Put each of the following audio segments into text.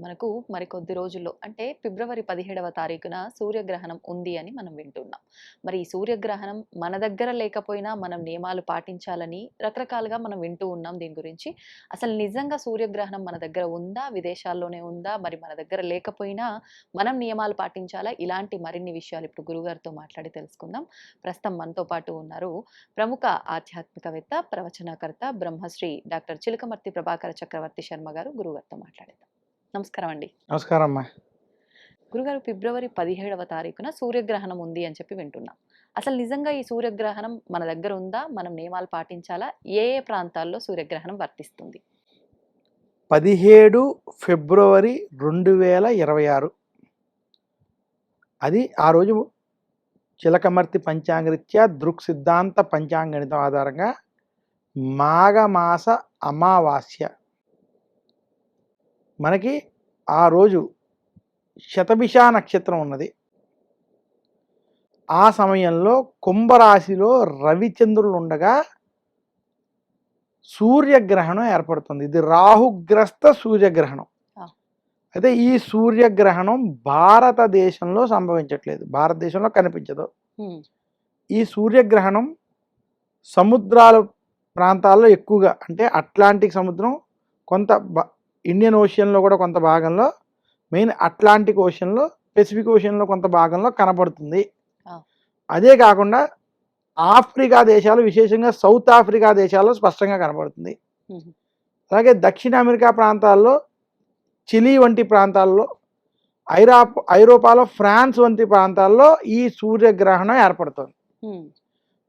మనకు మరికొద్ది రోజుల్లో అంటే ఫిబ్రవరి పదిహేడవ తారీఖున సూర్యగ్రహణం ఉంది అని మనం వింటున్నాం. మరి ఈ సూర్యగ్రహణం మన దగ్గర లేకపోయినా మనం నియమాలు పాటించాలని రకరకాలుగా మనం వింటూ ఉన్నాం దీని గురించి. అసలు నిజంగా సూర్యగ్రహణం మన దగ్గర ఉందా? విదేశాల్లోనే ఉందా? మరి మన దగ్గర లేకపోయినా మనం నియమాలు పాటించాలా? ఇలాంటి మరిన్ని విషయాలు ఇప్పుడు గురుగారితో మాట్లాడి తెలుసుకుందాం. ప్రస్తుతం మనతో పాటు ఉన్నారు ప్రముఖ ఆధ్యాత్మికవేత్త ప్రవచనకర్త బ్రహ్మశ్రీ డాక్టర్ చిలకమర్తి ప్రభాకర చక్రవర్తి శర్మ గారు. గురుగారితో మాట్లాడేద్దాం. నమస్కారం అండి నమస్కారం అమ్మా గురుగారు ఫిబ్రవరి పదిహేడవ తారీఖున సూర్యగ్రహణం ఉంది అని చెప్పి వింటున్నాం. అసలు నిజంగా ఈ సూర్యగ్రహణం మన దగ్గర ఉందా? మనం నియమాలు పాటించాలా? ఏ ఏ ప్రాంతాల్లో సూర్యగ్రహణం వర్తిస్తుంది? పదిహేడు ఫిబ్రవరి రెండు వేల ఇరవై ఆరు. అది ఆ రోజు చిలకమర్తి పంచాంగరీత్యా దృక్ సిద్ధాంత పంచాంగణితం ఆధారంగా మాఘమాస అమావాస్య మనకి ఆ రోజు శతభిష నక్షత్రం ఉన్నది. ఆ సమయంలో కుంభరాశిలో రవిచంద్రులు ఉండగా సూర్యగ్రహణం ఏర్పడుతుంది. ఇది రాహుగ్రస్త సూర్యగ్రహణం. అయితే ఈ సూర్యగ్రహణం భారతదేశంలో సంభవించట్లేదు. భారతదేశంలో కనిపించదు. ఈ సూర్యగ్రహణం సముద్రాల ప్రాంతాల్లో ఎక్కువగా అంటే అట్లాంటిక్ సముద్రం కొంత బ- ఇండియన్ ఓషియన్లో కూడా కొంత భాగంలో మెయిన్ అట్లాంటిక్ ఓషన్లో పెసిఫిక్ ఓషన్లో కొంత భాగంలో కనపడుతుంది. ఆ. అదే కాకుండా ఆఫ్రికా దేశాలు విశేషంగా సౌత్ ఆఫ్రికా దేశాల్లో స్పష్టంగా కనపడుతుంది. హ్మ్, అలాగే దక్షిణ అమెరికా ప్రాంతాల్లో చిలీ వంటి ప్రాంతాల్లో ఐరా ఐరోపాలో ఫ్రాన్స్ వంటి ప్రాంతాల్లో ఈ సూర్యగ్రహణం ఏర్పడుతుంది.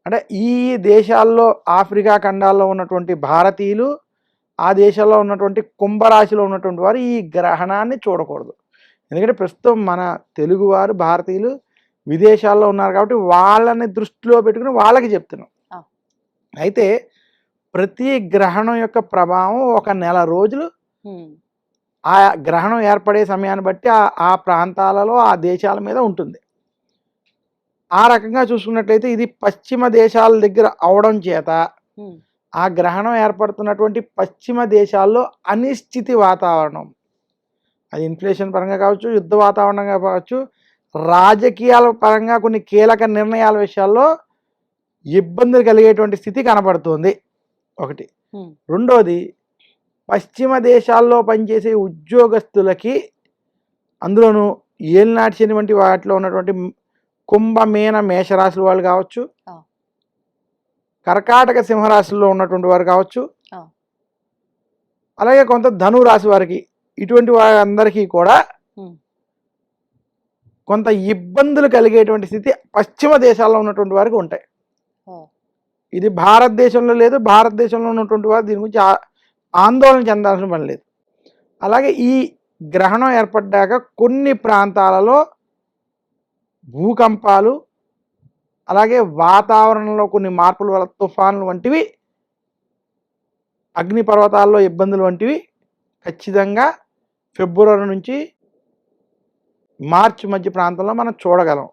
అంటే ఈ దేశాల్లో ఆఫ్రికా ఖండాల్లో ఉన్నటువంటి భారతీయులు ఆ దేశాల్లో ఉన్నటువంటి కుంభరాశిలో ఉన్నటువంటి వారు ఈ గ్రహణాన్ని చూడకూడదు. ఎందుకంటే ప్రస్తుతం మన తెలుగువారు భారతీయులు విదేశాల్లో ఉన్నారు కాబట్టి వాళ్ళని దృష్టిలో పెట్టుకుని వాళ్ళకి చెప్తున్నాం. అయితే ప్రతి గ్రహణం యొక్క ప్రభావం ఒక నెల రోజులు ఆ గ్రహణం ఏర్పడే సమయాన్ని బట్టి ఆ ఆ ప్రాంతాలలో ఆ దేశాల మీద ఉంటుంది. ఆ రకంగా చూసుకున్నట్లయితే ఇది పశ్చిమ దేశాల దగ్గర అవడం చేత ఆ గ్రహణం ఏర్పడుతున్నటువంటి పశ్చిమ దేశాల్లో అనిశ్చితి వాతావరణం. అది ఇన్ఫ్లేషన్ పరంగా కావచ్చు యుద్ధ వాతావరణంగా కావచ్చు రాజకీయాల పరంగా కొన్ని కీలక నిర్ణయాల విషయాల్లో ఇబ్బందులు కలిగేటువంటి స్థితి కనపడుతుంది ఒకటి. రెండోది పశ్చిమ దేశాల్లో పనిచేసే ఉద్యోగస్తులకి అందులోనూ ఏలినాటి వాటిలో ఉన్నటువంటి కుంభమేన మేషరాశుల వాళ్ళు కావచ్చు. కర్కాటక సింహరాశిలో ఉన్నటువంటి వారు కావచ్చు. అలాగే కొంత ధను రాశి వారికి ఇటువంటి వారందరికీ కూడా. కొంత ఇబ్బందులు కలిగేటువంటి స్థితి పశ్చిమ దేశాల్లో ఉన్నటువంటి వారికి ఉంటాయి ఇది భారతదేశంలో లేదు భారతదేశంలో ఉన్నటువంటి వారు దీని గురించి ఆందోళన చెందాల్సిన పని లేదు అలాగే ఈ గ్రహణం ఏర్పడ్డాక కొన్ని ప్రాంతాలలో భూకంపాలు అలాగే వాతావరణంలో కొన్ని మార్పుల వల్ల తుఫాన్లు వంటివి అగ్నిపర్వతాల్లో ఇబ్బందులు వంటివి ఖచ్చితంగా ఫిబ్రవరి నుంచి మార్చి మధ్య ప్రాంతంలో మనం చూడగలం.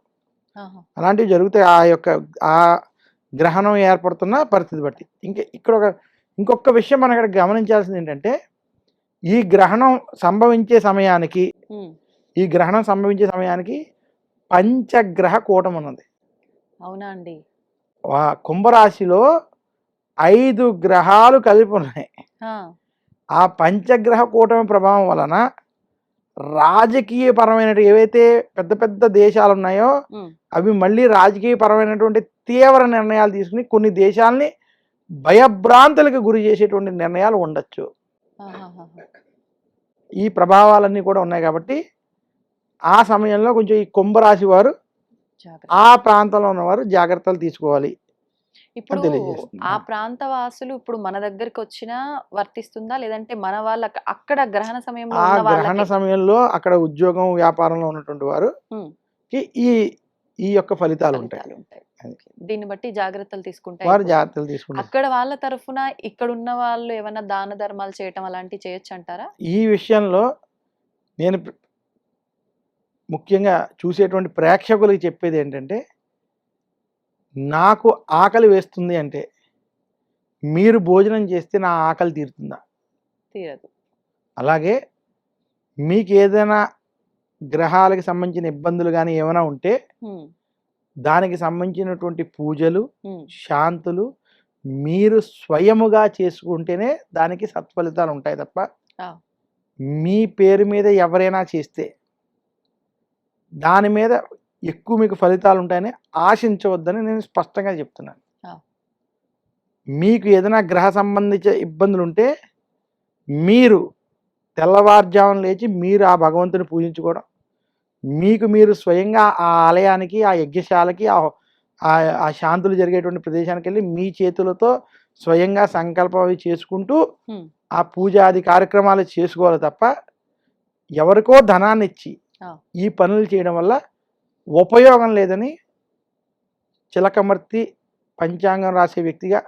అలాంటివి జరుగుతాయి. ఆ యొక్క ఆ గ్రహణం ఏర్పడుతున్న పరిస్థితి బట్టి. ఇంకా ఇక్కడ ఒక ఇంకొక విషయం మనం ఇక్కడ గమనించాల్సింది ఏంటంటే ఈ గ్రహణం సంభవించే సమయానికి ఈ గ్రహణం సంభవించే సమయానికి పంచగ్రహ కూటం ఉన్నది అవునా అండి? కుంభరాశిలో ఐదు గ్రహాలు కలిపి ఉన్నాయి. ఆ, పంచగ్రహ కూటమి ప్రభావం వలన రాజకీయపరమైన ఏవైతే పెద్ద పెద్ద దేశాలు ఉన్నాయో అవి మళ్ళీ రాజకీయపరమైనటువంటి తీవ్ర నిర్ణయాలు తీసుకుని కొన్ని దేశాలని భయభ్రాంతులకు గురి చేసేటువంటి నిర్ణయాలు ఉండొచ్చు. ఈ ప్రభావాలన్నీ కూడా ఉన్నాయి కాబట్టి ఆ సమయంలో కొంచెం ఈ కుంభరాశి వారు ఆ ప్రాంతంలో ఉన్నవారు జాగ్రత్తలు తీసుకోవాలి ఇప్పుడు. ఆ ప్రాంత వాసులు ఇప్పుడు మన దగ్గరికి వచ్చినా వర్తిస్తుందా లేదంటే మన వాళ్ళ అక్కడ గ్రహణ సమయంలో ఆ గ్రహణ సమయంలో అక్కడ ఉద్యోగం వ్యాపారంలో ఉన్నటువంటి వారు. ఈ ఈ యొక్క ఫలితాలు ఉంటాయి. దీన్ని బట్టి జాగ్రత్తలు తీసుకుంటే వారు. జాగ్రత్తలు తీసుకుంటారు అక్కడ వాళ్ళ తరఫున ఇక్కడ ఉన్న వాళ్ళు ఏమైనా దాన ధర్మాలు చేయటం అలాంటివి చేయొచ్చు అంటారా ఈ విషయంలో నేను ముఖ్యంగా చూసేటువంటి ప్రేక్షకులకి చెప్పేది ఏంటంటే నాకు ఆకలి వేస్తుంది అంటే మీరు భోజనం చేస్తే నా ఆకలి తీరుతుందా? తీరదు. అలాగే మీకు ఏదైనా గ్రహాలకు సంబంధించిన ఇబ్బందులు కానీ ఏమైనా ఉంటే దానికి సంబంధించినటువంటి పూజలు శాంతులు మీరు స్వయముగా చేసుకుంటేనే దానికి సత్ఫలితాలు ఉంటాయి తప్ప. మీ పేరు మీద ఎవరైనా చేస్తే దాని మీద ఎక్కువ మీకు ఫలితాలు ఉంటాయని ఆశించవద్దని నేను స్పష్టంగా చెప్తున్నాను. మీకు ఏదైనా గ్రహ సంబంధించిన ఇబ్బందులు ఉంటే మీరు తెల్లవారుజామున లేచి మీరు ఆ భగవంతుని పూజించుకోవడం మీకు మీరు స్వయంగా ఆ ఆలయానికి ఆ యజ్ఞశాలకి ఆ శాంతులు జరిగేటువంటి ప్రదేశానికి వెళ్ళి మీ చేతులతో స్వయంగా సంకల్పం అవి చేసుకుంటూ. ఆ పూజాది కార్యక్రమాలు చేసుకోవాలి తప్ప ఎవరికో ధనాన్ని ఇచ్చి. ఈ పనులు చేయడం వల్ల ఉపయోగం లేదని చిలకమర్తి పంచాంగం రాసే వ్యక్తిగా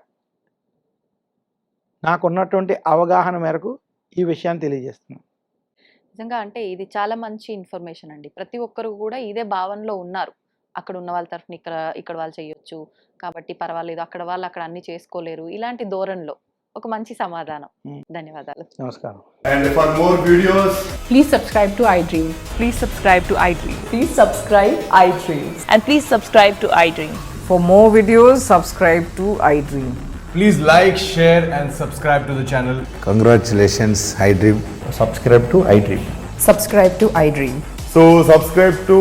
నాకున్నటువంటి అవగాహన మేరకు ఈ విషయాన్ని తెలియజేస్తున్నాను. నిజంగా అంటే ఇది చాలా మంచి ఇన్ఫర్మేషన్ అండి. ప్రతి ఒక్కరు కూడా ఇదే భావనలో ఉన్నారు. అక్కడ ఉన్న వాళ్ళ తరఫున ఇక్కడ ఇక్కడ వాళ్ళు చేయొచ్చు. కాబట్టి పర్వాలేదు అక్కడ వాళ్ళు అక్కడ అన్ని చేసుకోలేరు. ఇలాంటి ధోరణిలో ఒక మంచి సమాధానం Hmm. ధన్యవాదాలు నమస్కారం And for more videos, Please subscribe to iDream. Please subscribe to iDream. Please subscribe iDream. And please subscribe to iDream. For more videos, subscribe to iDream. please like, share, and subscribe to the channel. Congratulations, iDream. subscribe to iDream. Subscribe to iDream. So subscribe to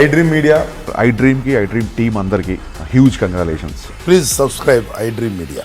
iDream Media. I డ్రీమ్కి I dream team అందరికీ huge congratulations Please subscribe iDream Media.